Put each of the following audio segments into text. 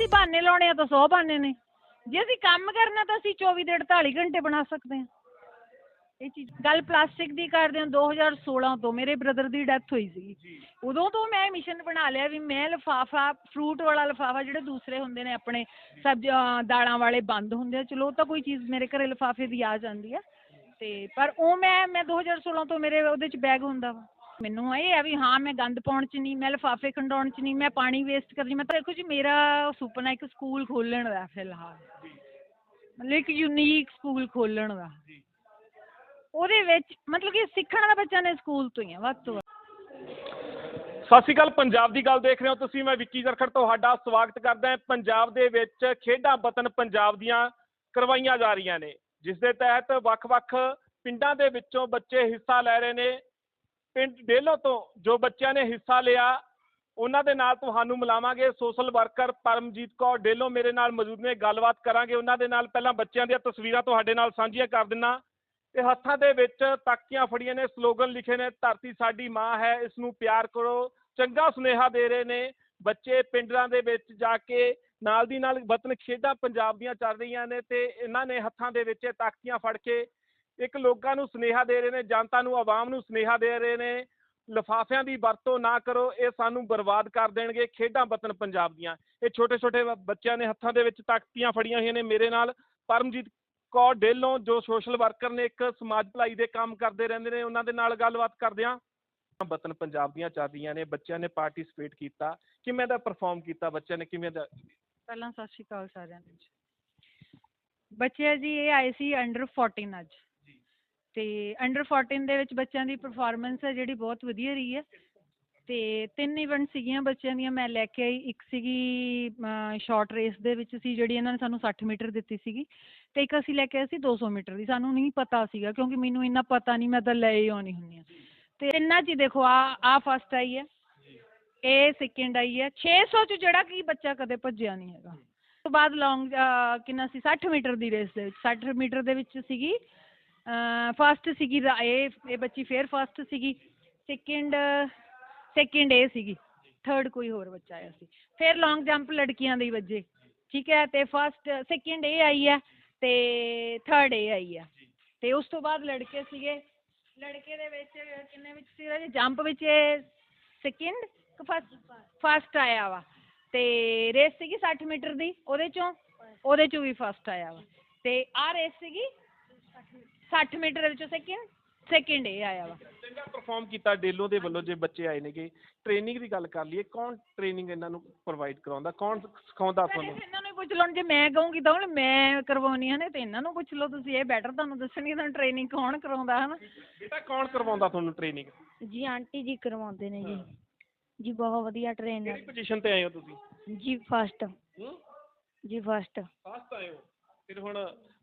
ਅਸੀਂ ਬਹਾਨੇ ਲਾਉਣੇ ਆ ਤਾਂ 100 ਬਹਾਨੇ ਨੇ। ਜੇ ਅਸੀਂ ਕੰਮ ਕਰਨਾ ਤਾਂ ਅਸੀਂ 24 ਦੇ 48 ਘੰਟੇ ਬਣਾ ਸਕਦੇ ਹਾਂ। ਇਹ ਚੀਜ਼ ਗੱਲ ਪਲਾਸਟਿਕ ਦੀ ਕਰਦੇ ਹਾਂ 2016 ਤੋਂ ਮੇਰੇ ਬ੍ਰਦਰ ਦੀ ਡੈਥ ਹੋਈ ਸੀ ਉਦੋਂ ਤੋਂ ਮੈਂ ਮਿਸ਼ਨ ਬਣਾ ਲਿਆ ਵੀ ਮੈਂ ਲਿਫਾਫਾ ਫਰੂਟ ਵਾਲਾ ਲਿਫਾਫਾ ਜਿਹੜੇ ਦੂਸਰੇ ਹੁੰਦੇ ਨੇ ਆਪਣੇ ਸਬਜ਼ੀ ਦਾਲਾਂ ਵਾਲੇ ਬੰਦ ਹੁੰਦੇ ਆ ਚਲੋ ਤਾਂ ਕੋਈ ਚੀਜ਼ ਮੇਰੇ ਘਰੇ ਲਿਫਾਫੇ ਦੀ ਆ ਜਾਂਦੀ ਆ। ਤੇ ਪਰ ਉਹ ਮੈਂ ਮੈਂ 2016 ਤੋਂ ਮੇਰੇ ਉਹਦੇ ਚ ਬੈਗ ਹੁੰਦਾ ਵਾ। ਮੈਨੂੰ ਇਹ ਆ ਵੀ ਹਾਂ ਮੈਂ ਗੰਦ ਪਾਉਣ ਚ ਨਹੀਂ ਮੈਂ ਲਿਫਾਫੇ ਖੰਡਾਉਣ ਚ ਨਹੀਂ ਮੈਂ ਪਾਣੀ ਵੇਸਟ ਕਰਨੀ ਮੈਂ ਤਾਂ ਦੇਖੋ ਜੀ ਮੇਰਾ ਸੁਪਨਾ ਇੱਕ ਸਕੂਲ ਖੋਲਣ ਦਾ ਫਿਲਹਾਲ। ਮਤਲਬ ਇੱਕ ਯੂਨੀਕ ਸਕੂਲ ਖੋਲਣ ਦਾ। ਉਹਦੇ ਵਿੱਚ ਮਤਲਬ ਕਿ ਸਿੱਖਣ ਦਾ ਬੱਚਾ ਨੇ ਸਕੂਲ ਤੋਂ ਹੀ ਆ ਵੱਧ ਤੋਂ ਵੱਧ। ਸਤਿ ਸ਼੍ਰੀ ਅਕਾਲ ਪੰਜਾਬ ਦੀ ਗੱਲ ਦੇਖ ਰਹੇ ਹੋ ਤੁਸੀਂ ਮੈਂ ਵਿੱਕੀ ਜ਼ਰਖੜ ਤੁਹਾਡਾ ਸਵਾਗਤ ਕਰਦਾ ਹਾਂ। ਪੰਜਾਬ ਦੇ ਵਿੱਚ ਖੇਡਾਂ ਵਤਨ ਪੰਜਾਬ ਦੀਆਂ ਕਰਵਾਈਆਂ ਜਾ ਰਹੀਆਂ ਨੇ ਜਿਸ ਦੇ ਤਹਿਤ ਵੱਖ-ਵੱਖ ਪਿੰਡਾਂ ਦੇ ਵਿੱਚੋਂ ਬੱਚੇ ਹਿੱਸਾ ਲੈ ਰਹੇ ਨੇ। ਪਿੰਡ ਡੇਲੋ ਤੋਂ ਜੋ ਬੱਚਿਆਂ ਨੇ ਹਿੱਸਾ ਲਿਆ, ਉਹਨਾਂ ਦੇ ਨਾਲ ਤੁਹਾਨੂੰ ਮਿਲਾਵਾਂਗੇ। ਸੋਸ਼ਲ ਵਰਕਰ ਪਰਮਜੀਤ ਕੌਰ ਡੇਲੋ ਮੇਰੇ ਨਾਲ ਮੌਜੂਦ ਨੇ, ਗੱਲਬਾਤ ਕਰਾਂਗੇ ਉਹਨਾਂ ਦੇ ਨਾਲ। ਪਹਿਲਾਂ ਬੱਚਿਆਂ ਦੀਆਂ ਤਸਵੀਰਾਂ ਤੁਹਾਡੇ ਨਾਲ ਸਾਂਝੀਆਂ ਕਰ ਦਿੰਨਾ। ਤੇ ਹੱਥਾਂ ਦੇ ਵਿੱਚ ਤਾਕੀਆਂ ਫੜੀਆਂ ਨੇ ਸਲੋਗਨ ਲਿਖੇ ਨੇ, ਧਰਤੀ ਸਾਡੀ ਮਾਂ ਹੈ, ਇਸ ਨੂੰ ਪਿਆਰ ਕਰੋ। ਚੰਗਾ ਸੁਨੇਹਾ ਦੇ ਰਹੇ ਨੇ ਬੱਚੇ ਪਿੰਡਾਂ ਦੇ ਵਿੱਚ ਜਾ ਕੇ। ਨਾਲ ਦੀ ਨਾਲ ਵਤਨ ਖੇਡਾਂ ਪੰਜਾਬ ਦੀਆਂ ਚੱਲ ਰਹੀਆਂ ਨੇ ਤੇ ਇਹਨਾਂ ਨੇ ਹੱਥਾਂ ਦੇ ਵਿੱਚ ਇਹ ਤਾਕੀਆਂ ਫੜ ਕੇ ਇੱਕ ਲੋਕਾਂ ਨੂੰ ਸੁਨੇਹਾ ਦੇ ਰਹੇ ਨੇ, ਜਨਤਾ ਨੂੰ, ਆਵਾਮ ਨੂੰ ਸੁਨੇਹਾ ਦੇ ਰਹੇ ਨੇ, ਲਿਫਾਫਿਆਂ ਦੀ ਵਰਤੋਂ ਨਾ ਕਰੋ, ਇਹ ਸਾਨੂੰ ਬਰਬਾਦ ਕਰ ਦੇਣਗੇ, ਖੇਡਾਂ ਵਤਨ ਪੰਜਾਬ ਦੀਆਂ। ਇਹ ਛੋਟੇ ਛੋਟੇ ਬੱਚਿਆਂ ਨੇ ਹੱਥਾਂ ਦੇ ਵਿੱਚ ਤਾਕਤੀਆਂ ਫੜੀਆਂ ਹੋਈਆਂ ਨੇ ਮੇਰੇ ਨਾਲ। ਪਰਮਜੀਤ ਕੌਰ ਡੇਲੋਂ ਜੋ ਸੋਸ਼ਲ ਵਰਕਰ ਨੇ, ਇੱਕ ਸਮਾਜ ਭਲਾਈ ਦੇ ਕੰਮ ਕਰਦੇ ਰਹਿੰਦੇ ਨੇ, ਉਹਨਾਂ ਦੇ ਨਾਲ ਗੱਲਬਾਤ ਕਰਦੇ ਹਾਂ ਵਤਨ ਪੰਜਾਬ ਦੀਆਂ ਚੱਲ ਨੇ, ਬੱਚਿਆਂ ਨੇ ਪਾਰਟਿਸਿਪੇਟ ਕੀਤਾ। ਕਿਵੇਂ ਦਾ ਪਰਫਾਰਮ ਕੀਤਾ ਬੱਚਿਆਂ ਨੇ, ਕਿਵੇਂ ਦਾ? ਪਹਿਲਾਂ ਸਤਿ ਸ਼੍ਰੀ ਅਕਾਲ ਸਾਰਿਆਂ ਨੂੰ ਬੱਚੇ ਜੀ, ਇਹ ਆਏ ਸੀ ਅੰਡਰ 14 ਅੱਜ। ਤੇ ਅੰਡਰ 14 ਦੇ ਵਿੱਚ ਬੱਚਿਆਂ ਦੀ ਪਰਫਾਰਮੈਂਸ ਹੈ ਜਿਹੜੀ ਬਹੁਤ ਵਧੀਆ ਰਹੀ ਹੈ। ਤੇ ਤਿੰਨ ਇਵੈਂਟ ਸੀਗੀਆਂ ਬੱਚਿਆਂ ਦੀਆਂ, ਮੈਂ ਲੈ ਕੇ ਆਈ। ਇੱਕ ਸੀਗੀ ਸ਼ਾਰਟ ਰੇਸ ਦੇ ਵਿੱਚ ਸੀ, ਜਿਹੜੀ ਇਹਨਾਂ ਨੇ ਸਾਨੂੰ 60 ਮੀਟਰ ਦਿੱਤੀ ਸੀਗੀ। ਤੇ ਇੱਕ ਅਸੀਂ ਲੈ ਕੇ ਆਏ ਸੀ 200 ਮੀਟਰ ਦੀ। ਸਾਨੂੰ ਨਹੀਂ ਪਤਾ ਸੀਗਾ, ਕਿਉਂਕਿ ਮੈਨੂੰ ਇੰਨਾ ਪਤਾ ਨਹੀਂ, ਮੈਂ ਤਾਂ ਲੈ ਹੀ ਆਉਣੀ ਹੁੰਦੀ ਆ ਤੇ ਇੰਨਾ ਚ ਹੀ ਦੇਖੋ, ਆ ਆ ਫਸਟ ਆਈ ਹੈ। ਇਹ ਸੈਕਿੰਡ ਆਈ ਹੈ। 600 ਚ ਜਿਹੜਾ ਕਿ ਬੱਚਾ ਕਦੇ ਭੱਜਿਆ ਨਹੀਂ ਹੈਗਾ। ਉਸ ਤੋਂ ਬਾਅਦ ਲੌਂਗ ਕਿੰਨਾ ਸੀ? 60 ਮੀਟਰ ਦੀ ਰੇਸ ਦੇ ਵਿੱਚ। 60 ਮੀਟਰ ਦੇ ਵਿੱਚ ਸੀਗੀ ਫਸਟ ਸੀਗੀ ਇਹ ਇਹ ਬੱਚੀ ਫੇਰ ਫਸਟ ਸੀਗੀ। ਸੈਕਿੰਡ ਸੈਕਿੰਡ ਇਹ ਸੀਗੀ। ਥਰਡ ਕੋਈ ਹੋਰ ਬੱਚਾ ਆਇਆ ਸੀ। ਫਿਰ ਲੌਂਗ ਜੰਪ ਲੜਕੀਆਂ ਦੇ ਵੱਜੇ। ਠੀਕ ਹੈ, ਤੇ ਫਸਟ ਸੈਕਿੰਡ ਇਹ ਆਈ ਹੈ, ਤੇ ਥਰਡ ਇਹ ਆਈ ਹੈ। ਤੇ ਉਸ ਤੋਂ ਬਾਅਦ ਲੜਕੇ ਸੀਗੇ। ਲੜਕੇ ਦੇ ਵਿੱਚ ਕਿੰਨੇ ਵਿੱਚ ਸੀਗਾ ਜੀ? ਜੰਪ ਵਿੱਚ ਸੈਕਿੰਡ ਫਸਟ ਫਸਟ ਆਇਆ ਵਾ। ਤੇ ਰੇਸ ਸੀਗੀ 60 ਮੀਟਰ ਦੀ। ਉਹਦੇ ਚੋਂ ਉਹਦੇ ਚੋਂ ਵੀ ਫਸਟ ਆਇਆ ਵਾ। ਤੇ ਆਹ ਰੇਸ ਸੀਗੀ 60 ਮੀਟਰ ਵਿੱਚੋਂ ਸੈਕਿੰਡ ਸੈਕਿੰਡ ਇਹ ਆਇਆ ਵਾ। ਚੰਗਾ ਪਰਫਾਰਮ ਕੀਤਾ ਡੇਲੋ ਦੇ ਵੱਲੋਂ ਜੇ ਬੱਚੇ ਆਏ ਨੇਗੇ। ਟ੍ਰੇਨਿੰਗ ਦੀ ਗੱਲ ਕਰ ਲਈਏ ਕੌਣ ਟ੍ਰੇਨਿੰਗ ਇਹਨਾਂ ਨੂੰ ਪ੍ਰੋਵਾਈਡ ਕਰਾਉਂਦਾ? ਕੌਣ ਸਿਖਾਉਂਦਾ ਤੁਹਾਨੂੰ? ਇਹਨਾਂ ਨੂੰ ਹੀ ਪੁੱਛ ਲਓ ਜੇ ਮੈਂ ਕਹੂੰਗੀ ਤਾਂ ਹੁਣ ਮੈਂ ਕਰਵਾਉਣੀ ਨੇ ਤੇ ਇਹਨਾਂ ਨੂੰ ਪੁੱਛ ਲਓ ਤੁਸੀਂ ਇਹ ਬੈਟਰ ਤੁਹਾਨੂੰ ਦੱਸਣਗੇ ਤੁਹਾਨੂੰ ਟ੍ਰੇਨਿੰਗ ਕੌਣ ਕਰਾਉਂਦਾ ਹਨਾ? ਬੇਟਾ ਕੌਣ ਕਰਵਾਉਂਦਾ ਤੁਹਾਨੂੰ ਟ੍ਰੇਨਿੰਗ ਜੀ ਆਂਟੀ ਜੀ ਕਰਵਾਉਂਦੇ ਨੇ ਜੀ। ਜੀ ਬਹੁਤ ਵਧੀਆ ਕਿਹੜੀ ਟ੍ਰੇਨਰ ਪੋਜੀਸ਼ਨ ਤੇ ਆਏ ਹੋ ਤੁਸੀਂ? ਜੀ ਫਸਟ ਹੂੰ? ਜੀ ਫਸਟ ਫਸਟ ਆਏ ਹੋ। ਫਿਰ ਹੁਣ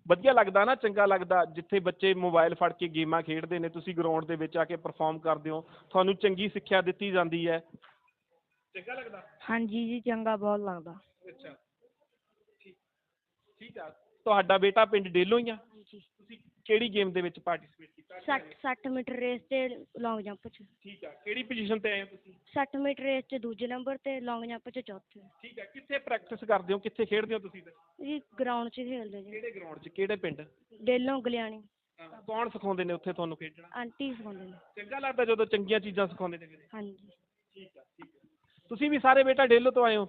ਵਧੀਆ ਲੱਗਦਾ ਨਾ ਚੰਗਾ ਲੱਗਦਾ ਜਿੱਥੇ ਬੱਚੇ ਮੋਬਾਈਲ ਫੜ ਕੇ ਗੇਮਾਂ ਖੇਡਦੇ ਨੇ ਤੁਸੀਂ ਗਰਾਊਂਡ ਦੇ ਵਿੱਚ ਆ ਕੇ ਪਰਫਾਰਮ ਕਰਦੇ ਹੋ ਤੁਹਾਨੂੰ ਚੰਗੀ ਸਿੱਖਿਆ ਦਿੱਤੀ ਜਾਂਦੀ ਹੈ। ਚੰਗਾ ਲੱਗਦਾ? ਹਾਂਜੀ ਜੀ ਚੰਗਾ ਬਹੁਤ ਲੱਗਦਾ। ਅੱਛਾ। ਠੀਕ ਠੀਕ ਆ। ਤੁਹਾਡਾ ਬੇਟਾ ਪਿੰਡ ਡੇਲੋਂ ਹੀ ਆ? ਤੁਸੀਂ ਕਿਹੜੀ ਗੇਮ ਦੇ ਵਿੱਚ ਪਾਰਟਿਸਿਪੇਟ ਕੀਤਾ 60 60 ਮੀਟਰ ਰੇਸ ਤੇ ਲੌਂਗ ਜੰਪ ਚ। ਠੀਕ ਆ। ਕਿਹੜੀ ਪੋਜੀਸ਼ਨ ਤੇ ਆਏ ਹੋ ਤੁਸੀਂ? 60 ਮੀਟਰ ਰੇਸ ਚ ਦੂਜੇ ਨੰਬਰ ਤੇ ਲੌਂਗ ਜੰਪ ਚ ਚੌਥੇ। ਠੀਕ ਆ। ਕਿੱਥੇ ਪ੍ਰੈਕਟਿਸ ਕਰਦੇ ਹੋ? ਕਿੱਥੇ ਖੇਡਦੇ ਹੋ ਤੁਸੀਂ? ਜੀ ਗਰਾਊਂਡ 'ਚ ਖੇਡਦੇ ਜੀ। ਕਿਹੜੇ ਗਰਾਊਂਡ 'ਚ? ਕਿਹੜੇ ਪਿੰਡ? ਡੇਲੋਂ ਗਲਿਆਣੀ। ਕੌਣ ਸਿਖਾਉਂਦੇ ਨੇ ਉੱਥੇ ਤੁਹਾਨੂੰ ਖੇਡਣਾ? ਆਂਟੀ ਸਿਖਾਉਂਦੇ ਨੇ। ਚੰਗਾ ਲੱਗਦਾ ਜਦੋਂ ਚੰਗੀਆਂ ਚੀਜ਼ਾਂ ਸਿਖਾਉਂਦੇ ਨੇ ਹਾਂਜੀ। ਠੀਕ ਆ ਠੀਕ ਆ। ਤੁਸੀਂ ਵੀ ਸਾਰੇ ਬੇਟਾ ਡੇਲੋ ਤੋਂ ਆਏ ਹੋ?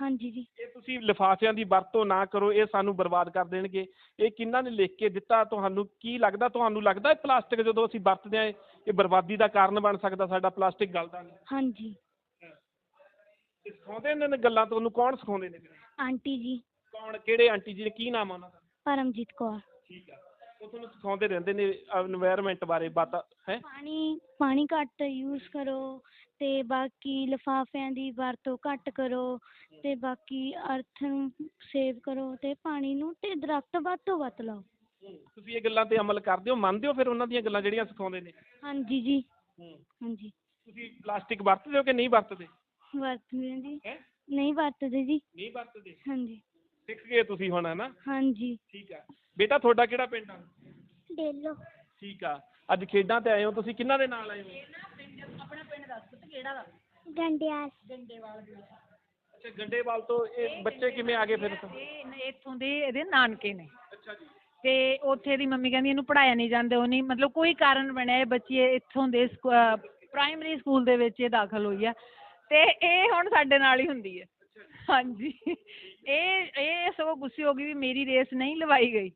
ਹਾਂਜੀ ਜੀ। ਇਹ ਤੁਸੀਂ ਲਿਫਾਫਿਆਂ ਦੀ ਵਰਤੋਂ ਨਾ ਕਰੋ ਇਹ ਸਾਨੂੰ ਬਰਬਾਦ ਕਰ ਦੇਣਗੇ। ਇਹ ਕਿਹਨਾਂ ਨੇ ਲਿਖ ਕੇ ਦਿੱਤਾ ਤੁਹਾਨੂੰ ਕੀ ਲੱਗਦਾ? ਤੁਹਾਨੂੰ ਲੱਗਦਾ ਇਹ ਪਲਾਸਟਿਕ ਜਦੋਂ ਅਸੀਂ ਵਰਤਦੇ ਆ ਇਹ ਬਰਬਾਦੀ ਦਾ ਕਾਰਨ ਬਣ ਸਕਦਾ ਸਾਡਾ ਪਲਾਸਟਿਕ ਗਲਦਾ ਨਹੀਂ? ਹਾਂਜੀ। ਸਿਖਾਉਂਦੇ ਨੇ ਗੱਲਾਂ ਤੁਹਾਨੂੰ ਕੌਣ ਸਿਖਾਉਂਦੇ ਨੇ? ਆਂਟੀ ਜੀ। ਕੌਣ ਕਿਹੜੇ ਆਂਟੀ ਜੀ ਨੇ? ਕੀ ਨਾਮ ਆ ਉਹਨਾਂ ਦਾ? ਪਰਮਜੀਤ ਕੌਰ। ਠੀਕ ਆ। ਤੁਹਾਨੂੰ ਸਿਖਾਉਂਦੇ ਰਹਿੰਦੇ ਨੇ ਇਨਵਾਇਰਮੈਂਟ ਬਾਰੇ ਵਾਤਾ ਹੈਂ? ਪਾਣੀ ਪਾਣੀ ਘੱਟ ਯੂਜ਼ ਕਰੋ ਅਤੇ ਬਾਕੀ ਲਿਫਾਫਿਆਂ ਦੀ ਵਰਤੋਂ ਘੱਟ ਕਰੋ ਅਤੇ ਬਾਕੀ ਅਰਥ ਨੂੰ ਸੇਵ ਕਰੋ ਅਤੇ ਪਾਣੀ ਨੂੰ ਅਤੇ ਦਰੱਖਤ ਵੱਧ ਤੋਂ ਵੱਧ ਲਾਓ। ਤੁਸੀਂ ਇਹ ਗੱਲਾਂ 'ਤੇ ਅਮਲ ਕਰਦੇ ਹੋ ਮੰਨਦੇ ਹੋ ਫਿਰ ਉਹਨਾਂ ਦੀਆਂ ਗੱਲਾਂ ਜਿਹੜੀਆਂ ਸਿਖਾਉਂਦੇ ਨੇ? ਹਾਂਜੀ ਜੀ। ਹਾਂਜੀ। ਤੁਸੀਂ ਪਲਾਸਟਿਕ ਵਰਤਦੇ ਹੋ ਕਿ ਨਹੀਂ ਵਰਤਦੇ? ਵਰਤਦੇ ਹਾਂ ਜੀ। ਹੈਂ? ਨਹੀਂ ਵਰਤਦੇ ਜੀ। ਨਹੀਂ ਵਰਤਦੇ? ਹਾਂਜੀ। ਸਿੱਖ ਗਏ ਤੁਸੀਂ ਹੁਣ ਹੈ ਨਾ ਹਾਂਜੀ। ਠੀਕ ਆ। ਬੇਟਾ ਤੁਹਾਡਾ ਕਿਹੜਾ ਪਿੰਡ ਆ? ਡੇਲੋ। ਠੀਕ ਆ। ਅੱਜ ਖੇਡਾਂ ਤੇ ਆਏ ਹੋ ਤੁਸੀਂ ਕਿਹਨਾਂ ਦੇ ਨਾਲ ਆਏ ਹੋ? ਆਪਣਾ ਪਿੰਡ ਦੱਸ ਪੁੱਤ ਕਿਹੜਾ ਵਾ? ਗੰਡਿਆਸ ਡੰਡੇਵਾਲ ਦੇ ਅੱਛਾ ਗੰਡੇਵਾਲ ਤੋਂ ਇਹ ਬੱਚੇ ਕਿਵੇਂ ਆ ਗਏ ਫਿਰ? ਇਹ ਨ- ਇੱਥੋਂ ਦੇ ਇਹਦੇ ਨਾਨਕੇ ਨੇ। ਅੱਛਾ ਜੀ। ਤੇ ਉੱਥੇ ਦੀ ਮੰਮੀ ਕਹਿੰਦੀ ਇਹਨੂੰ ਪੜਾਇਆ ਨਹੀਂ ਜਾਂਦਾ ਉਹ ਨਹੀਂ ਮਤਲਬ ਕੋਈ ਕਾਰਨ ਬਣਿਆ ਇਹ ਬੱਚੀ ਇੱਥੋਂ ਦੇ ਪ੍ਰਾਇਮਰੀ ਸਕੂਲ ਦੇ ਵਿੱਚ ਇਹ ਦਾਖਲ ਹੋਈ ਆ। ਤੇ ਇਹ ਹੁਣ ਸਾਡੇ ਨਾਲ ਹੀ ਹੁੰਦੀ ਹੈ ਹਾਂਜੀ। ਇਹ ਇਹ ਸਗੋਂ ਗੁੱਸੇ ਹੋ ਗਈ ਵੀ ਮੇਰੀ ਰੇਸ ਨਹੀਂ ਲਵਾਈ ਗਈ।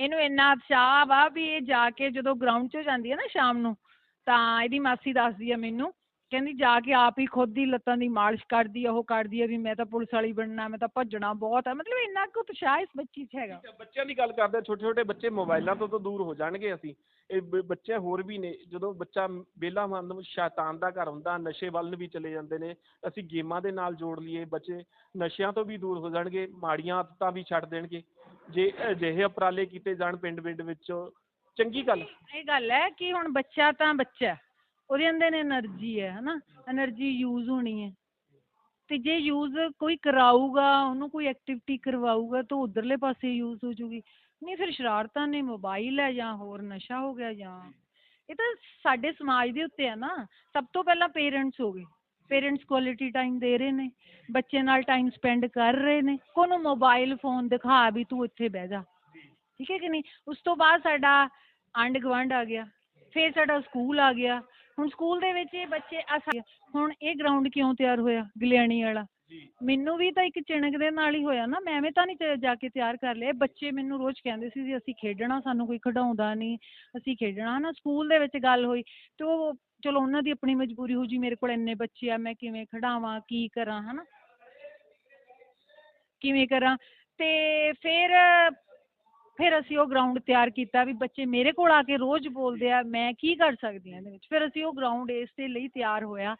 ਇਹਨੂੰ ਇੰਨਾ ਉਤਸ਼ਾਹ ਵਾ ਵੀ ਇਹ ਜਾ ਕੇ ਜਦੋਂ ਗਰਾਊਂਡ 'ਚ ਜਾਂਦੀ ਹੈ ਨਾ ਸ਼ਾਮ ਨੂੰ, ਤਾਂ ਇਹਦੀ ਮਾਸੀ ਦੱਸਦੀ ਆ ਮੈਨੂੰ ਕਹਿੰਦੀ ਜਾ ਕੇ ਆਪ ਹੀ ਖੁਦ ਹੀ ਲੱਤਾਂ ਦੀ ਮਾਲਿਸ਼ ਕਰਦੀ ਆ ਉਹ ਕਰਦੀ ਆ ਵੀ ਮੈਂ ਤਾਂ ਪੁਲਿਸ ਵਾਲੀ ਬਣਨਾ ਮੈਂ ਤਾਂ ਭੱਜਣਾ ਬਹੁਤ ਆ ਮਤਲਬ ਇੰਨਾ ਕੁ ਉਤਸ਼ਾਹ ਇਸ ਬੱਚੀ 'ਚ ਹੈਗਾ। ਬੱਚਿਆਂ ਦੀ ਗੱਲ ਕਰਦੇ ਛੋਟੇ ਛੋਟੇ ਬੱਚੇ ਮੋਬਾਈਲਾਂ ਤੋਂ ਤਾਂ ਦੂਰ ਹੋ ਜਾਣਗੇ ਅਸੀਂ। ਇਹ ਬ- ਬੱਚੇ ਹੋਰ ਵੀ ਨੇ ਜਦੋਂ ਬੱਚਾ ਬੇਲਾ ਮਨ ਸ਼ੈਤਾਨ ਦਾ ਘਰ ਹੁੰਦਾ ਨਸ਼ੇ ਵੱਲ ਵੀ ਚਲੇ ਜਾਂਦੇ ਨੇ ਅਸੀਂ ਗੇਮਾਂ ਦੇ ਨਾਲ ਜੋੜ ਲਈਏ ਬੱਚੇ ਨਸ਼ਿਆਂ ਤੋਂ ਵੀ ਦੂਰ ਹੋ ਜਾਣਗੇ ਮਾੜੀਆਂ ਆਦਤਾਂ ਵੀ ਛੱਡ ਦੇਣਗੇ। ਜੇ ਅਜਿਹੇ ਉਪਰਾਲੇ ਕੀਤੇ ਜਾਣ ਪਿੰਡ ਪਿੰਡ ਵਿੱਚ ਚੰਗੀ ਗੱਲ। ਇਹ ਗੱਲ ਹੈ ਕਿ ਹੁਣ ਬੱਚਾ ਤਾਂ ਬੱਚਾ ਹੈ। ਉਹਦੇ ਅੰਦਰ ਐਨਰਜੀ ਹੈ, ਹਨਾ? ਐਨਰਜੀ ਯੂਜ਼ ਹੋਣੀ ਹੈ। ਤੇ ਜੇ ਯੂਜ਼ ਕੋਈ ਕਰਾਊਗਾ, ਉਹਨੂੰ ਕੋਈ ਐਕਟੀਵਿਟੀ ਕਰਵਾਊਗਾ, ਤਾਂ ਉਧਰਲੇ ਪਾਸੇ ਯੂਜ਼ ਹੋ ਜੂਗੀ। ਨਹੀਂ, ਫਿਰ ਸ਼ਰਾਰਤਾਂ ਨੇ ਮੋਬਾਈਲ ਹੈ ਜਾਂ ਹੋਰ ਨਸ਼ਾ ਹੋ ਗਿਆ ਜਾਂ ਇਹ ਤਾਂ ਸਾਡੇ ਸਮਾਜ ਦੇ ਉੱਤੇ ਹੈ ਨਾ। ਸਭ ਤੋਂ ਪਹਿਲਾਂ ਪੇਰੈਂਟਸ ਹੋ ਗਏ। ਪੇਰੈਂਟਸ ਕੁਆਲਿਟੀ ਟਾਈਮ ਦੇ ਰਹੇ ਨੇ। ਬੱਚੇ ਨਾਲ ਟਾਈਮ ਸਪੈਂਡ ਕਰ ਰਹੇ ਨੇ। ਕੋਨੂੰ ਮੋਬਾਈਲ ਫੋਨ ਦਿਖਾ ਵੀ ਤੂੰ ਇੱਥੇ ਬਹਿ ਜਾ। ਠੀਕ ਹੈ ਕਿ ਨਹੀਂ? ਉਸ ਤੋਂ ਬਾਅਦ ਸਾਡਾ ਆਂਡ ਗਵਾਂਡ ਆ ਗਿਆ। ਫੇਰ ਸਾਡਾ ਸਕੂਲ ਆ ਗਿਆ। ਹੁਣ ਸਕੂਲ ਦੇ ਵਿੱਚ ਇਹ ਬੱਚੇ ਅਸ- ਹੁਣ ਇਹ ਗਰਾਊਂਡ ਕਿਉਂ ਤਿਆਰ ਹੋਇਆ? ਗਲਿਆਣੀ ਵਾਲਾ। ਮੈਨੂੰ ਵੀ ਤਾਂ ਇੱਕ ਚਿਣਕ ਦੇ ਨਾਲ ਹੀ ਹੋਇਆ ਨਾ। ਮੈਂ ਐਵੇਂ ਤਾਂ ਨਹੀਂ ਜਾ ਕੇ ਤਿਆਰ ਕਰ ਲਿਆ। ਬੱਚੇ ਮੈਨੂੰ ਰੋਜ਼ ਕਹਿੰਦੇ ਸੀ ਜੀ ਅਸੀਂ ਖੇਡਣਾ ਸਾਨੂੰ ਕੋਈ ਖਿਡਾਉਂਦਾ ਨਹੀਂ। ਅਸੀਂ ਖੇਡਣਾ ਨਾ ਸਕੂਲ ਦੇ ਵਿੱਚ ਗੱਲ ਹੋਈ ਤੇ ਉਹ ਚਲੋ ਉਹਨਾਂ ਦੀ ਆਪਣੀ ਮਜਬੂਰੀ ਹੋ ਜੀ ਮੇਰੇ ਕੋਲ ਇੰਨੇ ਬੱਚੇ ਆ ਮੈਂ ਕਿਵੇਂ ਖਿਡਾਵਾਂ ਕੀ ਕਰਾਂ ਹਨਾ? ਕਿਵੇਂ ਕਰਾਂ? ਤੇ ਫਿਰ ਫਿਰ ਅਸੀਂ ਉਹ ਗਰਾਊਂਡ ਤਿਆਰ ਕੀਤਾ ਵੀ ਬੱਚੇ ਮੇਰੇ ਕੋਲ ਆ ਕੇ ਰੋਜ਼ ਬੋਲਦੇ ਆ ਮੈਂ ਕੀ ਕਰ ਸਕਦੀ ਹਾਂ ਇਹਦੇ ਵਿੱਚ? ਫਿਰ ਅਸੀਂ ਉਹ ਗਰਾਊਂਡ ਇਸ ਦੇ ਲਈ ਤਿਆਰ ਹੋਇਆ।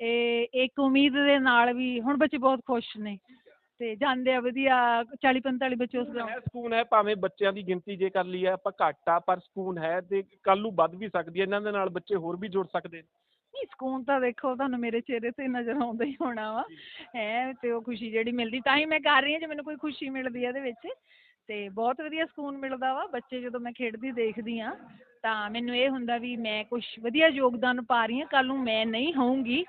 ਇਹ ਇੱਕ ਉਮੀਦ ਦੇ ਨਾਲ ਵੀ ਹੁਣ ਬੱਚੇ ਬਹੁਤ ਖੁਸ਼ ਨੇ ਤੇ ਜਾਂਦੇ ਆ ਵਧੀਆ 40 45 ਬੱਚੇ ਉਸ ਗਰਾਊਂਡ ਹੈ ਸਕੂਨ ਹੈ ਭਾਵੇਂ ਬੱਚਿਆਂ ਦੀ ਗਿਣਤੀ ਜੇ ਕਰ ਲਈਏ ਆਪਾਂ ਘੱਟ ਆ ਪਰ ਸਕੂਨ ਹੈ ਤੇ ਕੱਲ ਨੂੰ ਵੱਧ ਵੀ ਸਕਦੀ ਹੈ ਇਹਨਾਂ ਦੇ ਨਾਲ ਬੱਚੇ ਹੋਰ ਵੀ ਜੁੜ ਸਕਦੇ ਨੇ। ਨਹੀਂ ਸਕੂਨ ਤਾਂ ਦੇਖੋ ਤੁਹਾਨੂੰ ਮੇਰੇ ਚਿਹਰੇ ਤੇ ਨਜ਼ਰ ਆਉਂਦਾ ਹੀ ਹੋਣਾ ਵਾ। ਹੈ ਤੇ ਉਹ ਖੁਸ਼ੀ ਜਿਹੜੀ ਮਿਲਦੀ ਤਾਂ ਹੀ ਮੈਂ ਕਰ ਰਹੀ ਹਾਂ ਜੇ ਮੈਨੂੰ ਕੋਈ ਖੁਸ਼ੀ ਮਿਲਦੀ ਹੈ ਇਹਦੇ ਵਿੱਚ। ਤੇ ਬਹੁਤ ਵਧੀਆ ਸਕੂਨ ਮਿਲਦਾ ਵਾ ਬੱਚੇ ਜਦੋਂ ਮੈਂ ਖੇਡਦੀ ਦੇਖਦੀ ਆ ਤਾਂ ਮੈਨੂੰ ਇਹ ਹੁੰਦਾ ਵੀ ਮੈਂ ਕੁਝ ਵਧੀਆ ਯੋਗਦਾਨ ਪਾ ਰਹੀ ਹਾਂ ਕੱਲ ਨੂੰ ਮੈਂ ਨਹੀਂ ਹੋਊਂਗੀ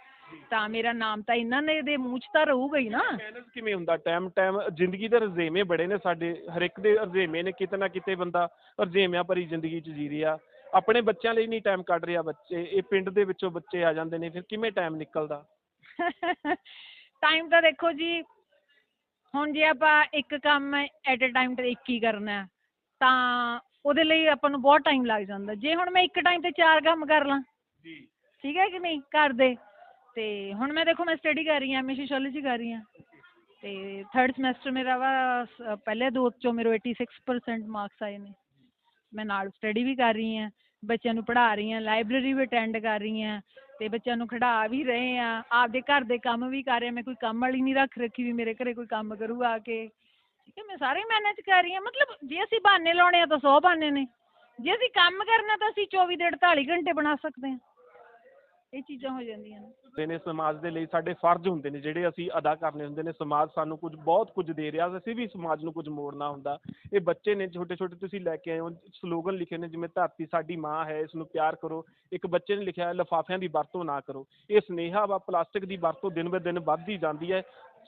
ਤਾਂ ਮੇਰਾ ਨਾਮ ਤਾਂ ਇਹਨਾਂ ਨੇ ਦੇ ਮੂੰਹ 'ਚ ਤਾਂ ਰਹੂਗਾ ਹੀ ਨਾ। ਮੈਨੇਜ ਕਿਵੇਂ ਹੁੰਦਾ? ਟਾਈਮ ਟਾਈਮ ਜ਼ਿੰਦਗੀ ਦੇ ਰਜ਼ੇਵੇਂ ਬੜੇ ਨੇ ਸਾਡੇ ਹਰ ਇੱਕ ਦੇ ਰਜ਼ੇਵੇਂ ਨੇ ਕਿਤੇ ਨਾ ਕਿਤੇ ਬੰਦਾ ਰਜ਼ੇਵਿਆਂ ਭਰੀ ਜ਼ਿੰਦਗੀ 'ਚ ਜੀ ਰਿਹਾ। ਆਪਣੇ ਬੱਚਿਆਂ ਲਈ ਨਹੀਂ ਟਾਈਮ ਕੱਢ ਰਿਹਾ ਬੱਚੇ ਇਹ ਪਿੰਡ ਦੇ ਵਿੱਚੋਂ ਬੱਚੇ ਆ ਜਾਂਦੇ ਨੇ ਫਿਰ ਕਿਵੇਂ ਟਾਈਮ ਨਿਕਲਦਾ? ਟਾਈਮ ਤਾਂ ਦੇਖੋ ਜੀ ਹੁਣ ਜੇ ਆਪਾਂ ਇੱਕ ਕੰਮ ਐਟ ਅ ਟਾਈਮ ਤੇ ਇੱਕ ਹੀ ਕਰਨਾ ਤਾਂ ਉਹਦੇ ਲਈ ਆਪਾਂ ਨੂੰ ਬਹੁਤ ਟਾਈਮ ਲੱਗ ਜਾਂਦਾ। ਜੇ ਹੁਣ ਮੈਂ ਇੱਕ ਟਾਈਮ ਤੇ ਚਾਰ ਕੰਮ ਕਰ ਲਾਂ ਜੀ। ਠੀਕ ਹੈ ਕਿ ਨਹੀਂ? ਘਰ ਦੇ। ਤੇ ਹੁਣ ਮੈਂ ਦੇਖੋ ਮੈਂ ਸਟੱਡੀ ਕਰ ਰਹੀ ਹਾਂ ਮੈਂ ਸੋਸ਼ੀਓਲੋਜੀ ਕਰ ਰਹੀ ਹਾਂ। ਤੇ ਥਰਡ ਸਮੈਸਟਰ ਮੇਰਾ ਵਾ ਪਹਿਲੇ ਦੋ ਚੋਂ ਮੇਰੇ 86% ਮਾਰਕਸ ਆਏ ਨੇ। ਮੈਂ ਨਾਲ ਸਟੱਡੀ ਵੀ ਕਰ ਰਹੀ ਹਾਂ ਬੱਚਿਆਂ ਨੂੰ ਪੜ੍ਹਾ ਰਹੀ ਹਾਂ ਲਾਇਬ੍ਰੇਰੀ ਵੀ ਅਟੈਂਡ ਕਰ ਰਹੀ ਹਾਂ। ਤੇ ਬੱਚਿਆਂ ਨੂੰ ਖਿਡਾ ਵੀ ਰਹੇ ਆ, ਆਪਦੇ ਘਰ ਦੇ ਕੰਮ ਵੀ ਕਰ ਰਹੇ ਹਾਂ ਮੈਂ ਕੋਈ ਕੰਮ ਵਾਲੀ ਨਹੀਂ ਰੱਖ ਰੱਖੀ ਵੀ ਮੇਰੇ ਘਰੇ ਕੋਈ ਕੰਮ ਕਰੂ ਆ ਕੇ। ਠੀਕ ਹੈ ਮੈਂ ਸਾਰੇ ਮੈਨੇਜ ਕਰ ਰਹੀ ਹਾਂ ਮਤਲਬ ਜੇ ਅਸੀਂ ਬਹਾਨੇ ਲਾਉਣੇ ਆ ਤਾਂ ਸੌ ਬਹਾਨੇ ਨੇ। ਜੇ ਅਸੀਂ ਕੰਮ ਕਰਨਾ ਤਾਂ ਅਸੀਂ 24 ਦੇ 48 ਘੰਟੇ ਬਣਾ ਸਕਦੇ ਹਾਂ ਇਹ ਚੀਜ਼ਾਂ ਹੋ ਜਾਂਦੀਆਂ ਨੇ। ਹੁੰਦੇ ਨੇ ਸਮਾਜ ਦੇ ਲਈ ਸਾਡੇ ਫਰਜ਼ ਹੁੰਦੇ ਨੇ, ਜਿਹੜੇ ਅਸੀਂ ਅਦਾ ਕਰਨੇ ਹੁੰਦੇ ਨੇ। ਸਮਾਜ ਸਾਨੂੰ ਕੁਝ, ਬਹੁਤ ਕੁਝ ਦੇ ਰਿਹਾ, ਅਸੀਂ ਵੀ ਸਮਾਜ ਨੂੰ ਕੁਝ ਮੋੜਨਾ ਹੁੰਦਾ। ਇਹ ਬੱਚੇ ਨੇ ਛੋਟੇ ਛੋਟੇ ਤੁਸੀਂ ਲੈ ਕੇ ਆਏ ਹੋ, ਸਲੋਗਨ ਲਿਖੇ ਨੇ ਜਿਵੇਂ ਧਰਤੀ ਸਾਡੀ ਮਾਂ ਹੈ, ਇਸ ਨੂੰ ਪਿਆਰ ਕਰੋ। ਇੱਕ ਬੱਚੇ ਨੇ ਲਿਖਿਆ ਹੈ, ਲਿਫਾਫਿਆਂ ਦੀ ਵਰਤੋਂ ਨਾ ਕਰੋ। ਇਹ ਸਨੇਹਾ ਵਾ, ਪਲਾਸਟਿਕ ਦੀ ਵਰਤੋਂ ਦਿਨ ਬ ਦਿਨ ਵੱਧਦੀ ਜਾਂਦੀ ਹੈ।